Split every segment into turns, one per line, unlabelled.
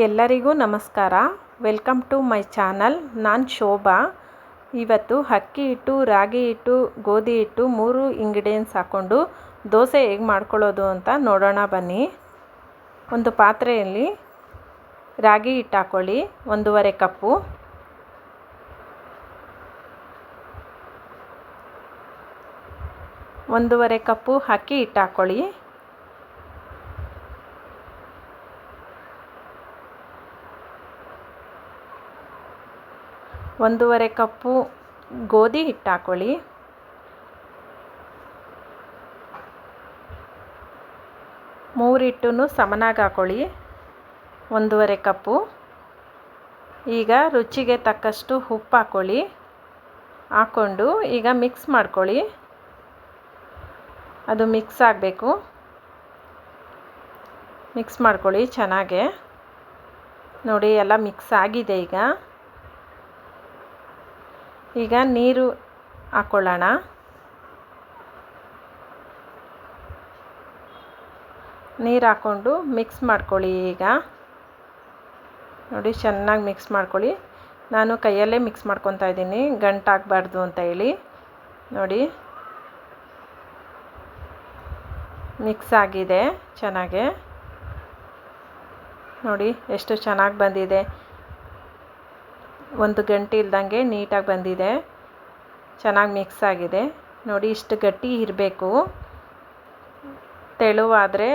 ಎಲ್ಲರಿಗೂ ನಮಸ್ಕಾರ. Welcome to my channel. ನಾನು ಶೋಭಾ. ಇವತ್ತು ಅಕ್ಕಿ ಹಿಟ್ಟು, ರಾಗಿ ಹಿಟ್ಟು, ಗೋಧಿ ಹಿಟ್ಟು ಮೂರು ಇಂಗ್ರೀಡಿಯೆಂಟ್ಸ್ ಹಾಕ್ಕೊಂಡು ದೋಸೆ ಹೇಗೆ ಮಾಡ್ಕೊಳ್ಳೋದು ಅಂತ ನೋಡೋಣ ಬನ್ನಿ. ಒಂದು ಪಾತ್ರೆಯಲ್ಲಿ ರಾಗಿ ಹಿಟ್ಟು ಹಾಕ್ಕೊಳ್ಳಿ ಒಂದೂವರೆ ಕಪ್ಪು. ಒಂದೂವರೆ ಕಪ್ಪು ಅಕ್ಕಿ ಹಿಟ್ಟು ಹಾಕ್ಕೊಳ್ಳಿ ಒಂದೂವರೆ ಕಪ್ಪು ಗೋಧಿ ಹಿಟ್ಟು ಹಾಕ್ಕೊಳ್ಳಿ ಮೂರು ಹಿಟ್ಟನ್ನು ಸಮನಾಗಿ ಹಾಕ್ಕೊಳ್ಳಿ ಒಂದೂವರೆ ಕಪ್ಪು. ಈಗ ರುಚಿಗೆ ತಕ್ಕಷ್ಟು ಉಪ್ಪು ಹಾಕ್ಕೊಳ್ಳಿ ಹಾಕ್ಕೊಂಡು ಈಗ ಮಿಕ್ಸ್ ಮಾಡ್ಕೊಳ್ಳಿ. ಅದು ಮಿಕ್ಸ್ ಆಗಬೇಕು. ಮಿಕ್ಸ್ ಮಾಡ್ಕೊಳ್ಳಿ ಚೆನ್ನಾಗೆ. ನೋಡಿ ಎಲ್ಲ ಮಿಕ್ಸ್ ಆಗಿದೆ ಈಗ. ಈಗ ನೀರು ಹಾಕ್ಕೊಳ್ಳೋಣ ನೀರು ಹಾಕ್ಕೊಂಡು ಮಿಕ್ಸ್ ಮಾಡ್ಕೊಳ್ಳಿ ಈಗ. ನೋಡಿ, ಚೆನ್ನಾಗಿ ಮಿಕ್ಸ್ ಮಾಡ್ಕೊಳ್ಳಿ. ನಾನು ಕೈಯಲ್ಲೇ ಮಿಕ್ಸ್ ಮಾಡ್ಕೊತಾ ಇದ್ದೀನಿ. ಗಂಟಾಗಬಾರ್ದು ಅಂತ ಹೇಳಿ. ನೋಡಿ. ಮಿಕ್ಸ್ ಆಗಿದೆ ಚೆನ್ನಾಗೆ. ನೋಡಿ, ಎಷ್ಟು ಚೆನ್ನಾಗಿ ಬಂದಿದೆ. ಒಂದು ಗಂಟೆ ಇಲ್ದಂಗೆ ನೀಟಾಗಿ ಬಂದಿದೆ. ಚೆನ್ನಾಗಿ ಮಿಕ್ಸ್ ಆಗಿದೆ. ನೋಡಿ, ಇಷ್ಟು ಗಟ್ಟಿ ಇರಬೇಕು. ತೆಳುವಾದರೆ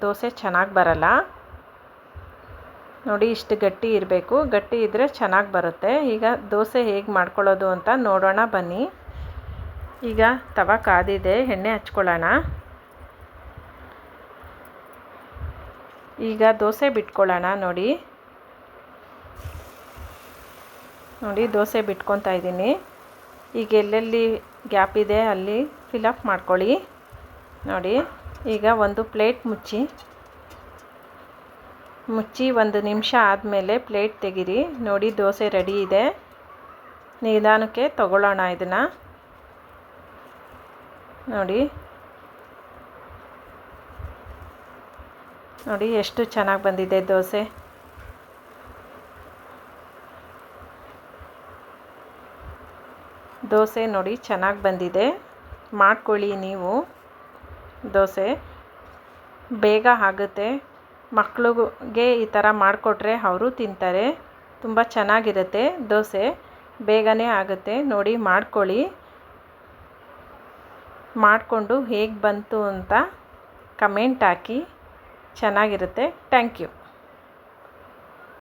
ದೋಸೆ ಚೆನ್ನಾಗಿ ಬರಲ್ಲ. ನೋಡಿ, ಇಷ್ಟು ಗಟ್ಟಿ ಇರಬೇಕು. ಗಟ್ಟಿ ಇದ್ದರೆ ಚೆನ್ನಾಗಿ ಬರುತ್ತೆ. ಈಗ ದೋಸೆ ಹೇಗೆ ಮಾಡ್ಕೊಳ್ಳೋದು ಅಂತ ನೋಡೋಣ ಬನ್ನಿ. ಈಗ ತವ ಕಾದಿದೆ. ಎಣ್ಣೆ ಹಚ್ಕೊಳ್ಳೋಣ. ಈಗ ದೋಸೆ ಬಿಟ್ಕೊಳ್ಳೋಣ ನೋಡಿ. ನೋಡಿ ದೋಸೆ ಬಿಟ್ಕೊತಾ ಇದ್ದೀನಿ. ಈಗ ಎಲ್ಲೆಲ್ಲಿ ಗ್ಯಾಪ್ ಇದೆ ಅಲ್ಲಿ ಫಿಲಪ್ ಮಾಡ್ಕೊಳ್ಳಿ. ನೋಡಿ, ಈಗ ಒಂದು ಪ್ಲೇಟ್ ಮುಚ್ಚಿ. ಮುಚ್ಚಿ ಒಂದು ನಿಮಿಷ ಆದಮೇಲೆ ಪ್ಲೇಟ್ ತೆಗೀರಿ. ನೋಡಿ, ದೋಸೆ ರೆಡಿ ಇದೆ. ನಿಧಾನಕ್ಕೆ ತಗೊಳ್ಳೋಣ ಇದನ್ನು. ನೋಡಿ. ನೋಡಿ, ಎಷ್ಟು ಚೆನ್ನಾಗಿ ಬಂದಿದೆ ದೋಸೆ. ದೋಸೆ ನೋಡಿ ಚೆನ್ನಾಗಿ ಬಂದಿದೆ. ಮಾಡ್ಕೊಳ್ಳಿ ನೀವು. ದೋಸೆ ಬೇಗ ಆಗುತ್ತೆ. ಮಕ್ಳಿಗೆ ಈ ಥರ ಮಾಡಿಕೊಟ್ರೆ ಅವರು ತಿಂತಾರೆ. ತುಂಬ ಚೆನ್ನಾಗಿರುತ್ತೆ ದೋಸೆ. ಬೇಗನೆ ಆಗುತ್ತೆ. ನೋಡಿ ಮಾಡ್ಕೊಳ್ಳಿ. ಮಾಡಿಕೊಂಡು ಹೇಗೆ ಬಂತು ಅಂತ ಕಮೆಂಟ್ ಹಾಕಿ. ಚೆನ್ನಾಗಿರುತ್ತೆ. Thank you.